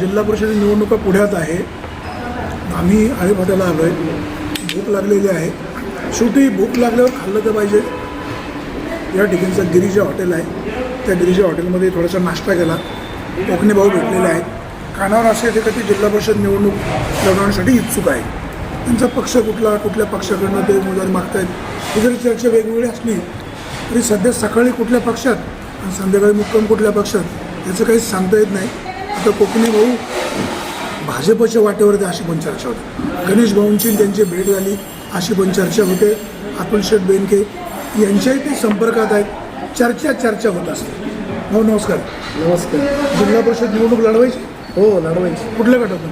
जिल्हा परिषद निवडणुका पुढ्यात आहे. आम्ही आळेपाट्याला आलो आहे भूक लागलेली आहे. शेवटी भूक लागल्यावर खाल्लं तर पाहिजे. या ठिकाणचं गिरीजा हॉटेल आहे. त्या गिरीजा हॉटेलमध्ये थोडासा नाश्ता केला. कोकणी भाऊ भेटलेले आहेत. कानावर असे येते का ते जिल्हा परिषद निवडणूक लढवण्यासाठी इच्छुक आहे. त्यांचा पक्ष कुठला कुठल्या पक्षाकडनं ते उमेदवार मागतायत. ही जरी चर्चा वेगवेगळी असली तरी सध्या सकाळी कुठल्या पक्षात आणि संध्याकाळी मुक्काम कुठल्या पक्षात याचं काही सांगता येत नाही. आता कोकणी भाऊ भाजपच्या वाटेवरती अशी पण चर्चा होते. गणेश भाऊंची त्यांची भेट झाली अशी पण चर्चा होते. अतुल शेठ बेनके यांच्याही ते संपर्कात आहेत. चर्चा चर्चा होत असते. भाऊ नमस्कार. नमस्कार. जिल्हा परिषद निवडणूक लढवायची? हो लढवायची. कुठल्या गटातून?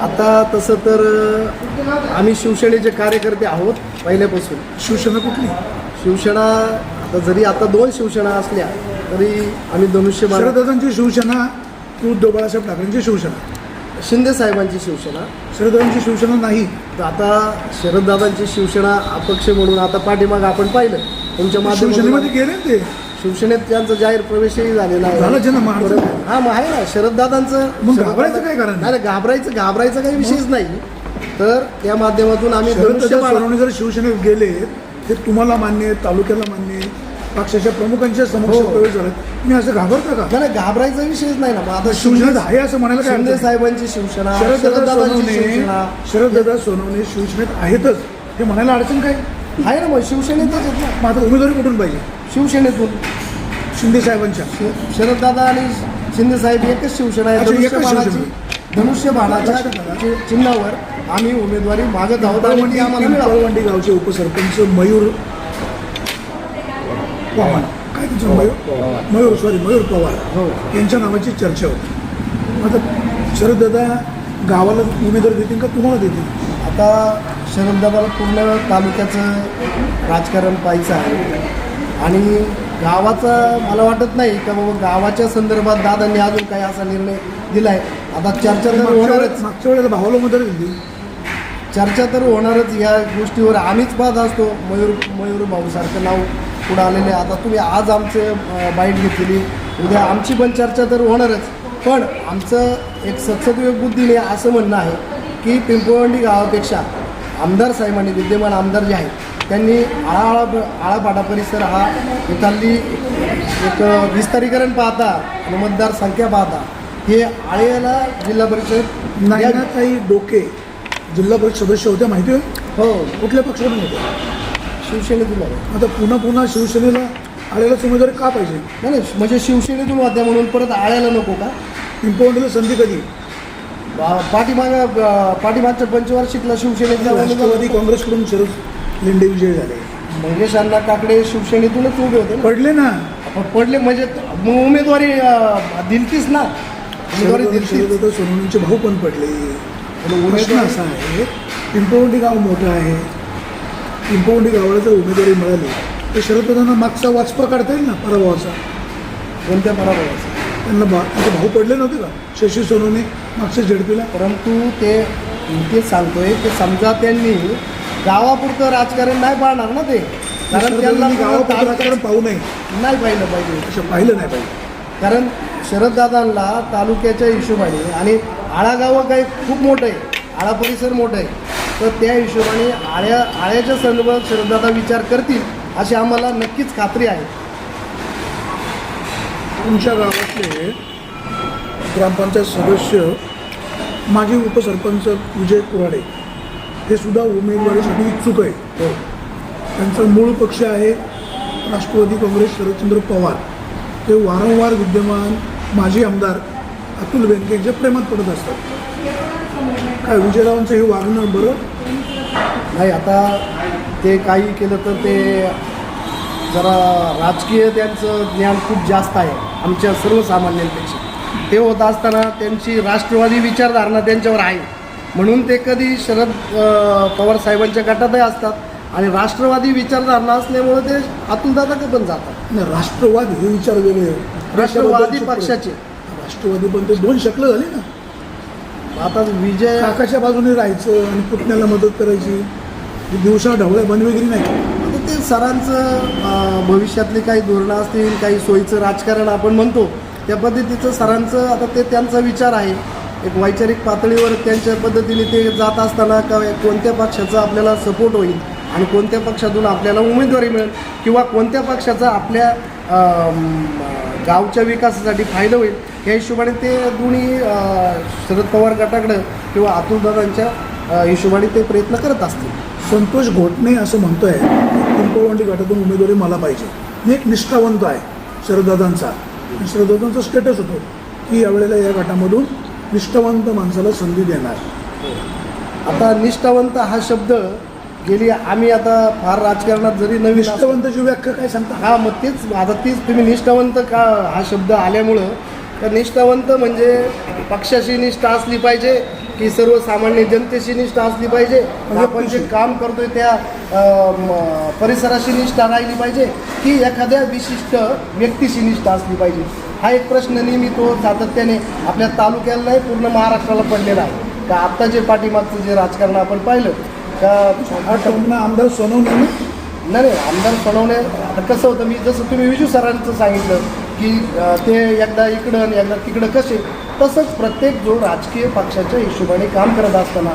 आता तसं तर अ, आम्ही शिवसेनेचे कार्यकर्ते आहोत पहिल्यापासून. शिवसेना कुठली? शिवसेना आता जरी आता दोन शिवसेना असल्या तरी आम्ही धनुष्यबाण शरददादांची शिवसेना उद्धव बाळासाहेब ठाकरेंची शिवसेना. शिंदे साहेबांची शिवसेना. शरददादांची शिवसेना नाही. तर आता शरददादांची शिवसेना अपक्ष म्हणून आता पाठीमाग आपण पाहिलं. तुमच्या शिवसेनेमध्ये माध्यमातून गेले ना ते? शिवसेनेत त्यांचा जाहीर प्रवेशही झालेला आहे. हा मग आहे ना. शरददादांचं मग घाबरायचं काय कारण? नाही नाही, घाबरायचं घाबरायचा काही विषयच नाही. तर त्या माध्यमातून आम्ही शरददादा धनुष्यबाण सोनवणे जर शिवसेनेत गेले ते तुम्हाला मान्य आहे तालुक्याला मान्य आहे पक्षाच्या प्रमुखांच्या समक्ष हो. प्रवेश झाला. मी असं घाबरता का? नाही, घाबरायचा विषयच नाही ना. मग आता शिवसेनेत आहे असं म्हणायला काय शिंदे. साहेबांची शिवसेना शरददादा सोनवणे शिवसेना. शरददादा सोनवणे शिवसेनेत आहेतच. हे म्हणायला अडचण काय? आहे ना मग शिवसेनेतच आहेत ना. मग आता उमेदवारी कुठून पाहिजे? शिवसेनेतून. शिंदे साहेबांच्या. शरददादा आणि शिंदे साहेब एकच शिवसेना आहे. एकच धनुष्यबाणाची शिवसेना. धनुष्यबाणाच्या चिन्हावर आम्ही उमेदवारी मागत आहोत आणि ती आम्हाला मिळावी. गावचे उपसरपंच मयूर पवार. काय त्यांचं मयूर मयूर सॉरी मयूर पवार. हो. यांच्या नावाची चर्चा होती. आता शरददादा गावाला उमेदवार देतील का तुम्हाला देतील? आता शरददादाला पूर्ण तालुक्याचं राजकारण पाहायचं आहे? आणि गावाचं मला वाटत नाही का बाबा गावाच्या संदर्भात दादांनी अजून काही असा निर्णय दिलाय? आता चर्चा तर होणारच. मागच्या वेळेला भावाला उमेदवारी दिली चर्चा तर होणारच. या गोष्टीवर आम्हीच पाहत असतो. मयूर मयूर भाऊसारखं नाव पुढं आलेले आता तुम्ही आज आमचं बाईट घेतलेली. उद्या आमची पण चर्चा तर होणारच. पण आमचं एक सत्सदविवेक बुद्धीने असं म्हणणं आहे की पिंपळवंडी गावापेक्षा आमदार साहेबांनी विद्यमान आमदार जे आहेत त्यांनी आळा आळा आळापाडा परिसर हा इथली एक विस्तारीकरण पाहता आणि मतदारसंख्या पाहता हे आळेला जिल्हा परिषद या- नायनाताई डोके जिल्हा परिषद सदस्य होत्या माहिती आहे? हो. कुठल्या पक्षातून होत्या शिवसेनेतून आहे. आता पुन्हा पुन्हा शिवसेनेला आलेलाच उमेदवारी का पाहिजे? नाही नाही म्हणजे शिवसेनेतून होत्या म्हणून परत आळ्याला नको का? पिंपळवंडीला संधी कधी? पाठीमाग पाठीमागच्या पंचवार्षिकला शिवसेनेतल्या राष्ट्रवादी काँग्रेसकडून शरद लेंडे विजय झाले. मंगेश अण्णा काकडे शिवसेनेतूनच उभे होते ना. पडले ना. आपण पडले म्हणजे मग उमेदवारी अं, दिलतीच ना. उमेदवारी दिलतीच. शरदत्त सोनवणेंचे भाऊ पण पडले. पण प्रश्न उमेदवार असा आहे पिंपळवंडी गाव मोठं आहे. पिंपळवंडी गावाला जर उमेदवारी मिळाली तर शरददादांना मागचा वाचपा काढता येईल ना पराभवाचा? कोणत्या पराभवाचं? त्यांना बा त्यांचे भाऊ पडले नव्हते का? शशी सोनवणे मागच्या झडपीला? परंतु ते मी तेच सांगतोय की समजा त्यांनी गावापुरतं राजकारण नाही पाळणार ना ते. कारण त्यांना गावात राजकारण पाहू नये. नाही पाहिलं पाहिजे. असं पाहिलं नाही पाहिजे. कारण शरददादांना तालुक्याच्या हिशोबाने आणि आळा गाव काही खूप मोठं आहे आळा परिसर मोठं आहे तर त्या हिशोबाने आळ्या आळ्याच्या संदर्भात शरददादा विचार करतील अशी आम्हाला नक्कीच खात्री आहे. तुमच्या गावातले ग्रामपंचायत सदस्य माजी उपसरपंच विजय कुराडे हे सुद्धा उमेदवारीसाठी इच्छुक आहे हो. त्यांचा मूळ पक्ष आहे राष्ट्रवादी काँग्रेस शरदचंद्र पवार. ते वारंवार विद्यमान माजी आमदार अतुल बेनके यांच्या प्रेमात पडत असतात. काय विजयरावांचं हे वागणं बरं? नाही आता ते काही केलं तर ते जरा राजकीय त्यांचं ज्ञान खूप जास्त आहे आमच्या सर्वसामान्यांपेक्षा. ते होत असताना त्यांची राष्ट्रवादी विचारधारणा त्यांच्यावर आहे. म्हणून ते कधी शरद पवार साहेबांच्या गटातही असतात आणि राष्ट्रवादी विचारधारणा असल्यामुळे ते अतुलदादाकडे पण जातात. नाही राष्ट्रवाद हे विचार वेगळे. राष्ट्रवादी पक्षाचे. राष्ट्रवादी पण ते दोन शकलं झाली ना. आता विजय काकाच्या बाजूने राहायचं आणि पुतण्याला मदत करायची. दिवसा ढवळ्या बनवेगिरी नाही. आता ते सरांचं भविष्यातली काही धोरणं असतील काही सोयीचं राजकारण आपण म्हणतो त्या पद्धतीचं सरांचं आता ते त्यांचा विचार आहे. एक वैचारिक पातळीवर त्यांच्या पद्धतीने ते जात असताना का कोणत्या पक्षाचा आपल्याला सपोर्ट होईल आणि कोणत्या पक्षातून आपल्याला उमेदवारी मिळेल किंवा कोणत्या पक्षाचा आपल्या गावच्या विकासासाठी फायदा होईल. या हिशोबाने ते दोन्ही शरद पवार गटाकडं किंवा अतुलदादांच्या हिशोबाने ते प्रयत्न करत असतील. संतोष घोटणे असं म्हणतोय. पिंपळवंडी गटातून उमेदवारी मला पाहिजे. मी एक निष्ठावंत आहे शरददादांचा शरददादांचा स्टेटस होतो की यावेळेला या गटामधून निष्ठावंत माणसाला संधी देणार. आता निष्ठावंत हा शब्द गेली. आम्ही आता फार राजकारणात जरी नवीन निष्ठावंताची व्याख्या काय सांगता? हा मग तेच. आता तीच तुम्ही निष्ठावंत का हा शब्द आल्यामुळं तर निष्ठावंत म्हणजे पक्षाशी निष्ठा असली पाहिजे की सर्वसामान्य जनतेशी निष्ठा असली पाहिजे. आपण जे काम करतोय त्या अ, परिसराशी निष्ठा राहिली पाहिजे की एखाद्या विशिष्ट व्यक्तीशी निष्ठा असली पाहिजे. हा एक प्रश्न नेहमी तो सातत्याने आपल्या तालुक्याला नाही पूर्ण महाराष्ट्राला पडलेला आहे. का आत्ता जे पाठीमागचं जे राजकारण आपण पाहिलं का हा आमदार सोनवणे नाही नाही आमदार सोडवणे आता कसं होतं मी जसं तुम्ही विजू सरांचं सांगितलं की ते एकदा इकडं आणि एकदा तिकडं कसे तसंच प्रत्येक जो राजकीय पक्षाच्या हिशोबाने काम करत असताना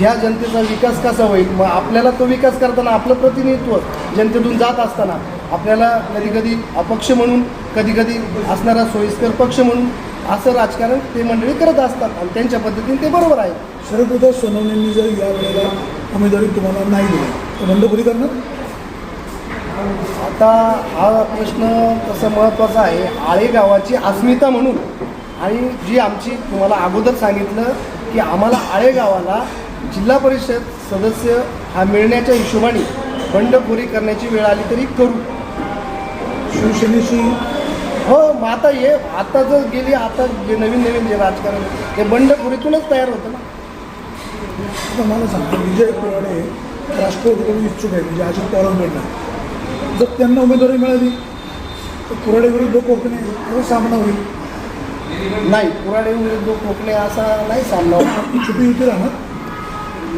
ह्या जनतेचा विकास कसा होईल मग आपल्याला तो विकास करताना आपलं प्रतिनिधित्व जनतेतून जात असताना आपल्याला कधी कधी अपक्ष म्हणून कधी कधी असणारा सोयीस्कर पक्ष म्हणून असं राजकारण ते मंडळी करत असतात आणि त्यांच्या पद्धतीने ते बरोबर आहे. शरददादा सोनवणेंनी जर या वेळेला उमेदवारी तुम्हाला नाही दिली. तर बंडखोरी करणार आता हा प्रश्न तसं महत्त्वाचा आहे. आळे गावाची अस्मिता म्हणून. आणि जी आमची तुम्हाला अगोदर सांगितलं की आम्हाला आळे गावाला जिल्हा परिषद सदस्य हा मिळण्याच्या हिशोबाने बंडखोरी करण्याची वेळ आली तरी करू. शिवसेनेशी? हो मग आता हे आता जर गेली आता जे नवीन नवीन जे राजकारण ते बंडखोरीतूनच तयार होतं ना. आता मला सांगतो. विजय कुराडे राष्ट्रवादीकडून इच्छुक आहे म्हणजे अजित पवारांकडनं जर त्यांना उमेदवारी मिळाली तर कुराडे विरुद्ध कोकणे हा सामना होईल. नाही कुराडे विरुद्ध कोकणे असा नाही सामना होत. ती छुपी युती राहणार.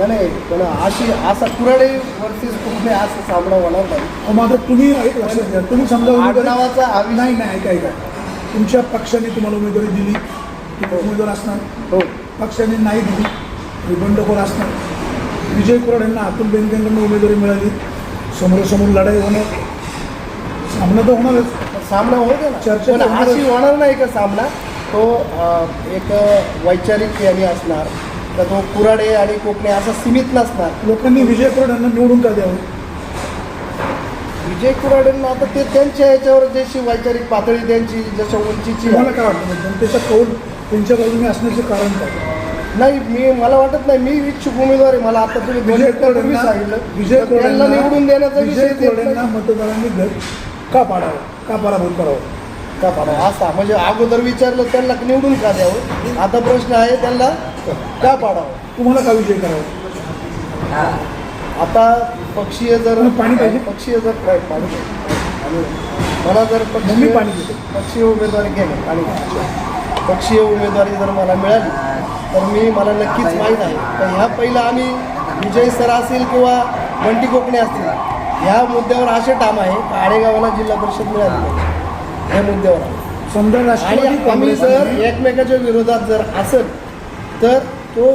नाही, पण अशी असा कुराडे वर्सेस कोकणे असा सामना होणार नाही. आता तुम्ही एक लक्षात घ्या तुम्ही समजा आडनावाचा आविष्कार- नाही नाही ऐका ऐका. तुमच्या पक्षाने तुम्हाला उमेदवारी दिली उमेदवार असणार. हो. पक्षाने नाही दिली. तुम्ही बंडखोर असणार. विजय कुराड यांना अतुल बेनकेंकडून उमेदवारी मिळाली. समोरासमोर लढाई होणार. सामना तर होणारच. सामना ना. चर्चा. अशी होणार नाही का सामना? तो एक वैचारिक याने असणार. तर तो कुराडे आणि कोकणे असा सीमित नसणार. लोकांनी विजय कुराड यांना निवडून का द्यावं? विजय कुराडेंना आता ते त्यांच्या याच्यावर जशी वैचारिक पातळी त्यांची जशा उंचीची. आहे. काय वाटतं? जनतेचा कौल त्यांच्या बाजूने असण्याचे कारण काय? नाही मी मला वाटत नाही मी इच्छुक उमेदवार आहे. मला आता तुम्ही दोन विजय मिनिटापूर्वी सांगितलं. विजय त्यांना निवडून देण्याचा विजय. कुराडेंना मतदारांनी घर का पाडावं? का पराभूत करावं? का पाडावं? असा म्हणजे अगोदर विचारलं त्यांना निवडून का द्यावं? आता प्रश्न आहे त्यांना का पाडावं? तुम्हाला का विजय करावा? आता पक्षीय जर पण पाहिजे? पक्षीय जर काय पाणी आणि मला जर पक्षीय पाणी देतो पक्षीय उमेदवारी गेलं पाणी पक्षीय उमेदवारी जर मला मिळाली तर मी मला नक्कीच माहीत आहे. तर ह्या पहिलं आम्ही विजय सर असतील किंवा बंटी कोकणे असतील ह्या मुद्द्यावर असे ठाम आहे की आडेगावाला जिल्हा परिषद मिळाली पाहिजे? ह्या मुद्द्यावर. समजा आणि आम्ही जर एकमेकाच्या विरोधात जर असेल तर तो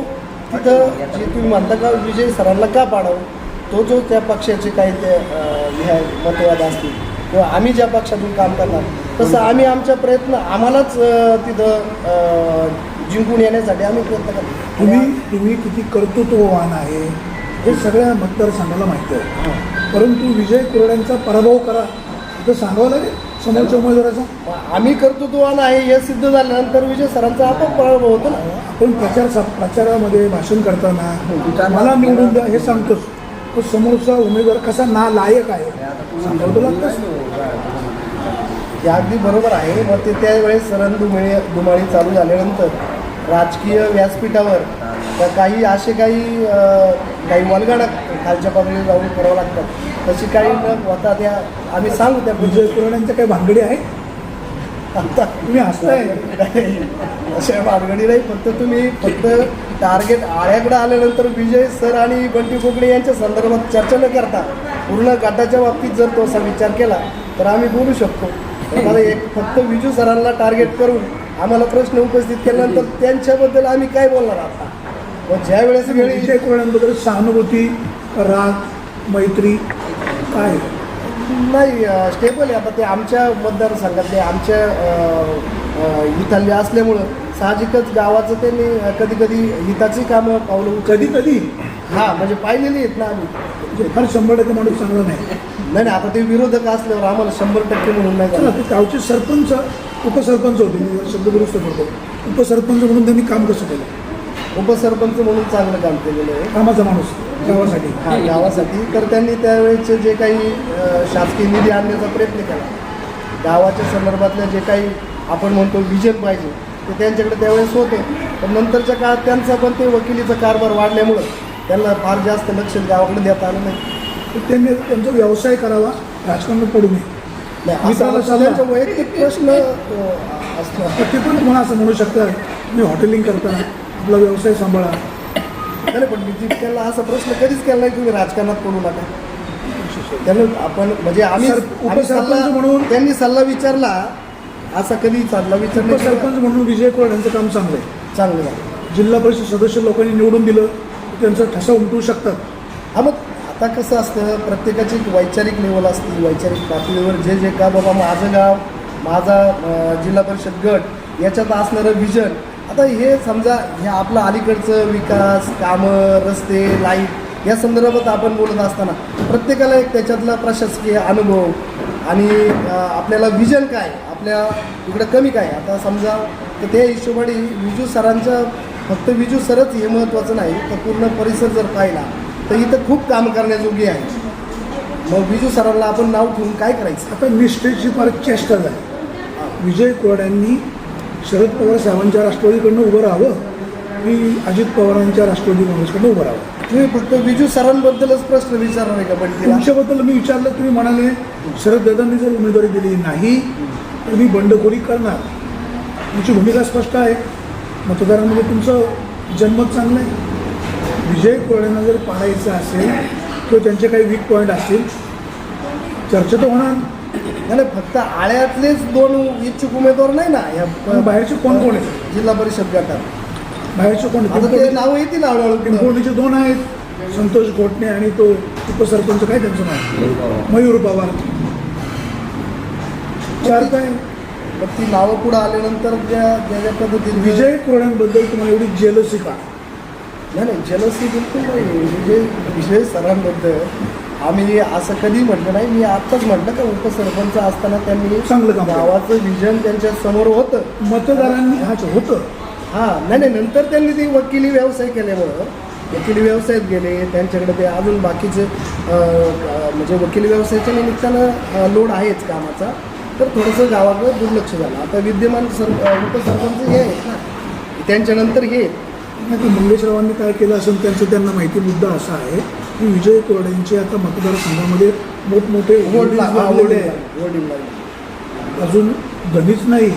तिथं जे तुम्ही म्हणता का विजय सरांना का पाडावं? तो जो त्या पक्षाचे काही ते हे मतवाद असतील किंवा आम्ही ज्या पक्षातून काम करणार तसं आम्ही आमच्या प्रयत्न आम्हालाच तिथं जिंकून येण्यासाठी आम्ही प्रयत्न करतो. तुम्ही तुम्ही किती कर्तृत्ववान आहे हे सगळ्या मतदारसंघाला माहिती आहे. परंतु विजय कुराड्यांचा पराभव करा. तर सांगावं लागेल? समोरच्या उमेदवाराचा? आम्ही कर्तृत्ववान आहे हे सिद्ध झाल्यानंतर विजय सरांचा आपोआप पराभव होतो ना. आपण प्रचार सा- प्रचारामध्ये भाषण करताना मला निवडून द्या हे सांगतोच. तो समोरचा उमेदवार कसा ना लायक आहे? सांगावं लागतंच. हे अगदी बरोबर आहे मग ते त्यावेळेस रणधुमाळी धुमाळी चालू झाल्यानंतर राजकीय व्यासपीठावर त्या काही असे काही काही वल्गणा खालच्या पातळीवर जाऊन करावं लागतात. तशी काही न होता त्या आम्ही सांगू त्या विजय कुराड्यांच्या काही भानगडी आहे आता तुम्ही हसताय. अशा भानगडी नाही फक्त तुम्ही फक्त टार्गेट आळ्याकडे आल्यानंतर विजय सर आणि बंटी कोकणे यांच्या संदर्भात चर्चा न करता पूर्ण गटाच्या बाबतीत जर तो असा विचार केला तर आम्ही बोलू शकतो. तर मला एक फक्त विजू सरांना टार्गेट करून आम्हाला प्रश्न उपस्थित केल्यानंतर त्यांच्याबद्दल आम्ही काय बोलणार आता? मग ज्या वेळेस वेळी विजय कोळ्यांबद्दल सहानुभूती राग मैत्री काय? नाही स्टेबल आहे. आता ते आमच्या मतदारसंघातले आमच्या अ, अ, हितातले असल्यामुळं साहजिकच गावाचं त्यांनी कधी कधी हिताची कामं पावलं. कधी कधी हां म्हणजे पाहिलेली आहेत ना आम्ही. म्हणजे फार शंभर टक्के माणूस चांगला नाही. नाही नाही आता ते विरोधक असल्यावर आम्हाला शंभर टक्के म्हणून नाही ते गावचे सरपंच उपसरपंच होते मी शब्द दुरुस्त करतो. उपसरपंच म्हणून त्यांनी काम कसं केलं? उपसरपंच म्हणून चांगलं काम केलेलं आहे. कामाचा माणूस गावासाठी. हा गावासाठी. तर त्यांनी त्यावेळेचे जे काही शासकीय निधी आणण्याचा प्रयत्न केला. गावाच्या संदर्भातल्या जे काही आपण म्हणतो विजन पाहिजे ते त्यांच्याकडे त्यावेळेस होते. पण नंतरच्या काळात त्यांचा पण ते वकिलीचा कारभार वाढल्यामुळं त्यांना फार जास्त लक्ष गावाकडे देता आलं नाही. तर त्यांनी त्यांचा व्यवसाय करावा राजकारणात पडू नये. त्यांचा वैयक्तिक प्रश्न ते पण असं म्हणू शकता मी हॉटेलिंग करताना आपला व्यवसाय सांभाळा. नाही पण मी ती- त्यांना असा प्रश्न कधीच केला नाही तुम्ही राजकारणात पडू नका. त्यांना आपण म्हणजे आम्ही सर- आम्ही उपसरपंच म्हणून- त्यांनी सल्ला विचारला असा कधी चालला विचार. उपसरपंच म्हणून विजय कोरड यांचं काम चांगलं आहे चांगलं. झालं जिल्हा परिषद सदस्य लोकांनी निवडून दिलं त्यांचा ठसा उमटू शकतात. हा मग आता कसं असतं प्रत्येकाची एक वैचारिक लेवल असते वैचारिक पातळीवर जे जे का बाबा माझं गाव माझा जिल्हा परिषद गट याच्यात असणारं विजन आता हे समजा हे आपलं अलीकडचं विकास कामं रस्ते लाइट या संदर्भात आपण बोलत असताना प्रत्येकाला एक त्याच्यातला प्रशासकीय अनुभव आणि आपल्याला विजन काय? आपल्या इकडं कमी काय? आता समजा तर त्या हिशोबाने विजू सरांच्या फक्त विजू सरच हे महत्त्वाचं नाही तर पूर्ण परिसर जर पाहिला तर इथं खूप काम करण्याजोगी आहे. मग विजू सरांना आपण नाव ठेवून काय करायचं? आता निष्ठेची फार चेष्टा झाली. विजय कोरड यांनी शरद पवार साहेबांच्या राष्ट्रवादीकडनं उभं राहावं की अजित पवारांच्या राष्ट्रवादी काँग्रेसकडनं उभं राहावं. तुम्ही फक्त विजू सरांबद्दलच प्रश्न विचारणार आहे का पण तुमच्याबद्दल मी विचारलं तुम्ही म्हणाले शरद दादांनी जर उमेदवारी दिली नाही तर मी बंडखोरी करणार. तुमची भूमिका स्पष्ट आहे. मतदारांमध्ये तुमचं जनमत चांगलं आहे. विजय कोरड्यांना जर पाडायचं असेल किंवा त्यांचे काही वीक पॉईंट असतील चर्चा तर होणार. नाही फक्त आळ्यातलेच दोन इच्छुक उमेदवार नाही ना या पण बाहेरचे कोण कोण आहेत? जिल्हा परिषद गटात. बाहेरचे कोण आता ते नाव येतील हळूहळू. पिंपोर्णीचे दोन आहेत. संतोष घोटणे आणि तो उपसरपंच काय त्यांचं नाव? मयूर पवार. चार काय? मग ती नावं पुढं आल्यानंतर ज्या ज्या ज्या पद्धतीने विजय कोरड्यांबद्दल तुम्हाला एवढी जेलसी का? नाही नाही जलसी बिलकुल नाही विजय विजय सरांबद्दल आम्ही असं कधी म्हटलं नाही मी आत्ताच म्हटलं का उपसरपंच असताना त्यांनी चांगलं काम केलं. गावाचं विजन त्यांच्यासमोर होतं. मतदारांनी हाच होतं. हां नाही नाही नंतर त्यांनी ते वकिली व्यवसाय केल्यामुळं वकिली व्यवसायात गेले त्यांच्याकडे ते अजून बाकीचे अं, अं, म्हणजे वकिली व्यवसायाच्या निमित्तानं लोड आहेच कामाचा. तर थोडंसं गावाकडे दुर्लक्ष झालं. आता विद्यमान सर अं, उपसरपंच हे आहेत ना त्यांच्यानंतर हे आहेत. नाही मंगेशरावांनी काय केलं असेल त्यांचं त्यांना माहिती मुद्दा असा आहे की विजय कोरड्यांचे आता मतदारसंघामध्ये मोठमोठे. अजून गणित नाही.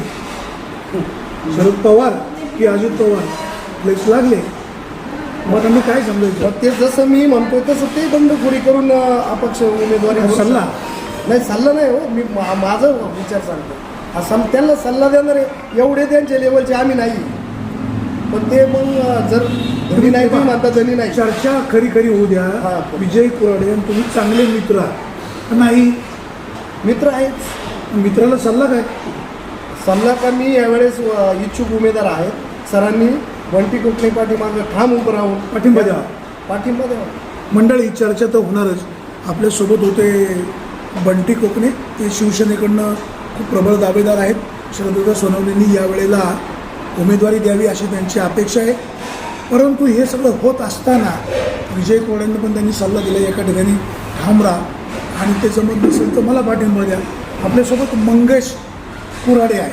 शरद पवार की अजित पवार? फ्लेक्स लागले. मग आम्ही काय समजायचं? मग ते जसं मी म्हणतोय तसं ते बंडखोरी करून अपक्ष उमेदवारी सल्ला? नाही सल्ला नाही हो. मी मा- माझं विचार सांगतो. हा सम त्यांना सल्ला देणारे एवढे त्यांच्या लेवलचे आम्ही नाही. पण ते मग जर धनी नाही तुम्ही म्हणता धनी नाही. चर्चा खरी खरी होऊ द्या. हा. विजय कोराडे आणि तुम्ही चांगले मित्र आहात. नाही. मित्र आहेच मित्राला सल्ला काय? सल्ला का मी यावेळेस अं, इच्छुक उमेदवार आहेत. सरांनी बंटी कोकणे पाठीमागं ठाम उभं राहून. पाठिंबा द्यावा. पाठिंबा द्यावा मंडळी चर्चा तर होणारच. आपल्यासोबत होते बंटी कोकणे. ते शिवसेनेकडनं खूप प्रबळ दावेदार आहेत. शरददा सोनवणेंनी यावेळेला उमेदवारी द्यावी अशी त्यांची अपेक्षा आहे. परंतु हे सगळं होत असताना विजय कोड्यांना पण त्यांनी सल्ला दिला एका ठिकाणी ठाम राहा आणि ते जमत नसेल तर मला पाठिंबा द्या. आपल्यासोबत मंगेश कुराडे आहे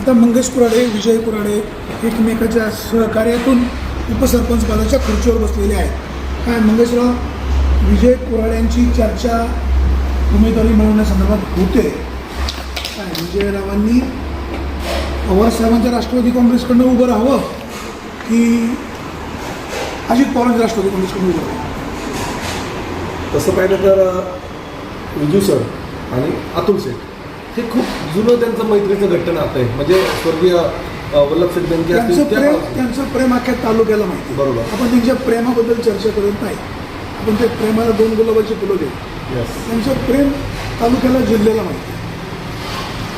आता मंगेश कुराडे विजय कुराडे एकमेकाच्या सहकार्यातून उपसरपंच पदाच्या खुर्चीवर बसलेले आहेत. काय मंगेशराव विजय कुराड्यांची चर्चा उमेदवारी मिळवण्यासंदर्भात होते. काय विजयरावांनी पवार साहेबांच्या राष्ट्रवादी काँग्रेसकडनं उभं राहावं की अजित पवारांच्या राष्ट्रवादी काँग्रेसकडनं उभं राहावं तसं पाहिलं तर विजू सर आणि अतुल शेठ हे खूप जुनं त्यांचं मैत्रीचं घट्ट नातं आहे म्हणजे स्वर्गीय अ, वल्लभसेठ बेनके त्यांचं प्रेम त्या त्यांचं प्रेम अख्ख्या तालुक्याला माहिती आहे. बरोबर. आपण त्यांच्या प्रेमाबद्दल चर्चा करत नाही आपण ते प्रेमाला दोन गुलाबाची फुलं देऊ. त्यांचं प्रेम तालुक्याला जिल्ह्याला माहिती.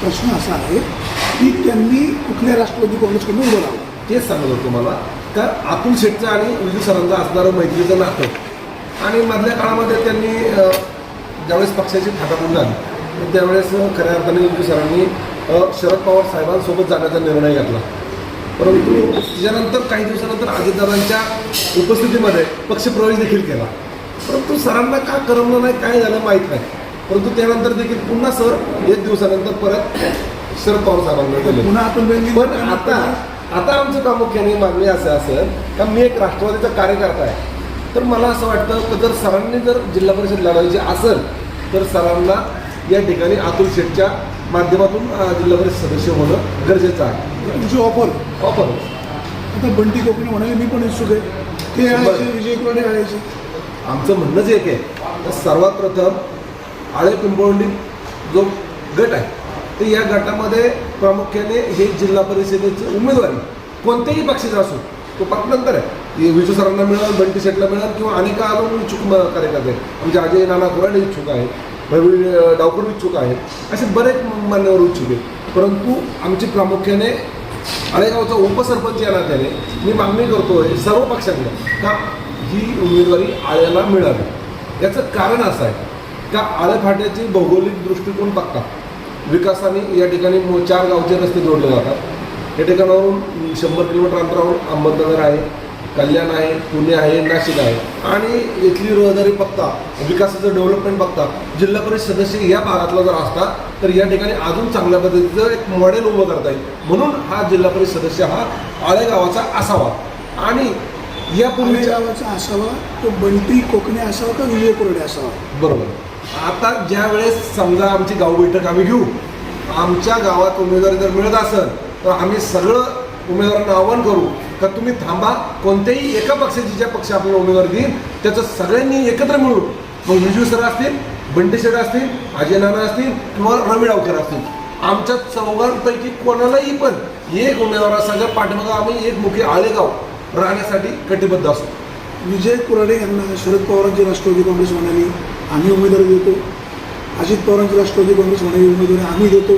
प्रश्न असा आहे की त्यांनी कुठल्या राष्ट्रवादी काँग्रेसकडून उभं राहावं? तेच सांगत होतो मला तर अतुल शेटचं आणि विजू सरांचं असणारं मैत्रीचं नातं. आणि मधल्या काळामध्ये त्यांनी ज्यावेळेस पक्षाची फाटाफूट झाली त्यावेळेस खऱ्या अर्थाने विजू सरांनी शरद पवार साहेबांसोबत जाण्याचा निर्णय घेतला. परंतु त्याच्यानंतर काही दिवसानंतर अजितदादांच्या उपस्थितीमध्ये पक्षप्रवेश देखील केला. परंतु सरांना का करमलं नाही काय झालं माहीत नाही. परंतु त्यानंतर देखील पुन्हा सर एक दिवसानंतर परत शरद पवार साहेबांना गेले पुन्हा आपण पण आता आता आमचं प्रामुख्याने मागणी असं असेल का मी एक राष्ट्रवादीचा कार्यकर्ता आहे. तर मला असं वाटतं की जर सरांनी जर जिल्हा परिषद लढवायची असेल तर सरांना या ठिकाणी अतुल शेठच्या माध्यमातून जिल्हा परिषद सदस्य होणं गरजेचं आहे. तुमची ऑफर ऑफर आता बंटी कोकणी म्हणाले मी पण इच्छुक आहे. ते विजय कुराडे आणायचे आमचं म्हणणंच एक आहे. सर्वात प्रथम आळे पिंपळवंडी जो गट आहे तर या गटामध्ये प्रामुख्याने हे जिल्हा परिषदेचे उमेदवारी कोणत्याही पक्षाचा असो तो पक्षानंतर आहे. विजू सरांना मिळाल बंटी सेटला मिळाल किंवा अनेक अजून इच्छुक कार्यकर्ते आमचे अजय नाना कोराडे इच्छुक आहेत. भैवी डावकर इच्छुक आहेत. असे बरेच मान्यवर इच्छुक आहेत. परंतु आमची प्रामुख्याने आळेगावचा उपसरपंच या नात्याने मी मागणी करतोय सर्व पक्षांना का ही उमेदवारी आळ्याला मिळावी. याचं कारण असं आहे का आळे फाट्याची भौगोलिक दृष्टिकोन बघता. विकासाने या ठिकाणी मो- चार गावचे रस्ते जोडले जातात. या ठिकाणावरून शंभर किलोमीटर अंतरावरून अहमदनगर आहे कल्याण आहे पुणे आहे नाशिक आहे. आणि इथली रहदारी बघता विकासाचं डेव्हलपमेंट बघता जिल्हा परिषद सदस्य या भागातला जर असता तर या ठिकाणी अजून चांगल्या पद्धतीचं एक मॉडेल उभं करता येईल. म्हणून हा जिल्हा परिषद सदस्य हा आळेगावाचा असावा. आणि पुणे यापूर्वीच्या गावाचा असावा तो बंटी कोकणे असावा का विजय कुराडे असावा? बरोबर. आता ज्या वेळेस समजा आमची गाव बैठक आम्ही घेऊ आमच्या गावात उमेदवारी जर मिळत असेल तर आम्ही सगळं उमेदवारांना आव्हान करू का तुम्ही थांबा कोणत्याही एका पक्षाची ज्या पक्ष आपल्याला उमेदवार देईल त्याचं सगळ्यांनी एकत्र मिळून मग विजू सर असतील बंडे सर असतील अजय नाना असतील किंवा रवी डावकर असतील आमच्या चौघांपैकी कोणालाही पण एक उमेदवार पाठिंबा आम्ही एक मुखी आळेगाव राहण्यासाठी कटिबद्ध असतो. विजय कुराडे यांना शरद पवारांची राष्ट्रवादी काँग्रेस म्हणाली आम्ही उमेदवारी देतो. अजित पवारांची राष्ट्रवादी काँग्रेस म्हणाली उमेदवारी आम्ही देतो.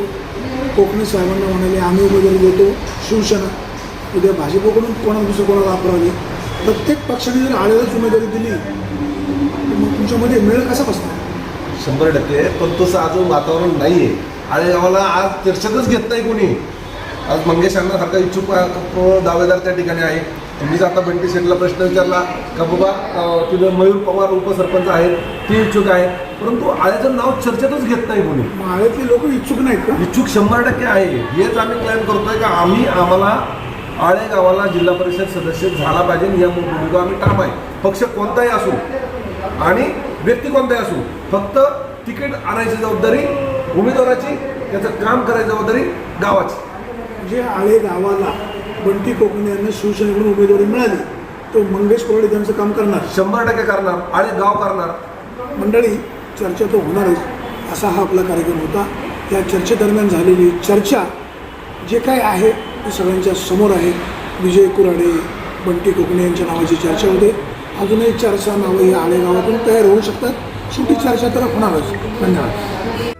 कोकणी साहेबांना म्हणाले आम्ही उमेदवारी देतो. शिवसेना उद्या भाजपकडून कोणाला दुसरं कोणाला वापरावी प्रत्येक पक्षाने जर आळ्यालाच उमेदवारी दिली तर मग तुमच्यामध्ये मेळ कसा बसणार? शंभर टक्के पण तसं अजून वातावरण नाही आहे आणि आम्हाला आज चर्चेतच घेत नाही कोणी. आज मंगेश यांना सारखा इच्छुक दावेदार त्या ठिकाणी आहे. तुम्हीच आता बंटी शेटला प्रश्न विचारला का बाबा तिथं मयूर पवार उपसरपंच आहेत ते इच्छुक आहेत परंतु आळ्याचं नाव चर्चेतच घेत नाही कोणी. आळ्यातले लोक इच्छुक नाहीत का? इच्छुक शंभर टक्के आहे. हेच आम्ही क्लेम करतोय का आम्ही आम्हाला आळे गावाला जिल्हा परिषद सदस्य झाला पाहिजे या भूमिका आम्ही ठाम आहे पक्ष कोणताही असो आणि व्यक्ती कोणताही असो फक्त तिकीट आणायची जबाबदारी उमेदवाराची त्याचं काम करायची जबाबदारी गावाची. जे आळे गावाला बंटी कोकणे यांना शिवसेनेकडून उमेदवारी मिळाली. तो मंगेश कुराडे त्यांचं काम करणार. शंभर टक्के करणार आळे गाव करणार. मंडळी चर्चा तर होणारच असा हा आपला कार्यक्रम होता. या चर्चेदरम्यान झालेली चर्चा जे काय आहे ते सगळ्यांच्या समोर आहे. विजय कुराडे बंटी कोकणे यांच्या नावाची चर्चा होते. अजूनही चार सहा नावं या आळेगावातून तयार होऊ शकतात. शेवटी चर्चा तर होणारच. धन्यवाद.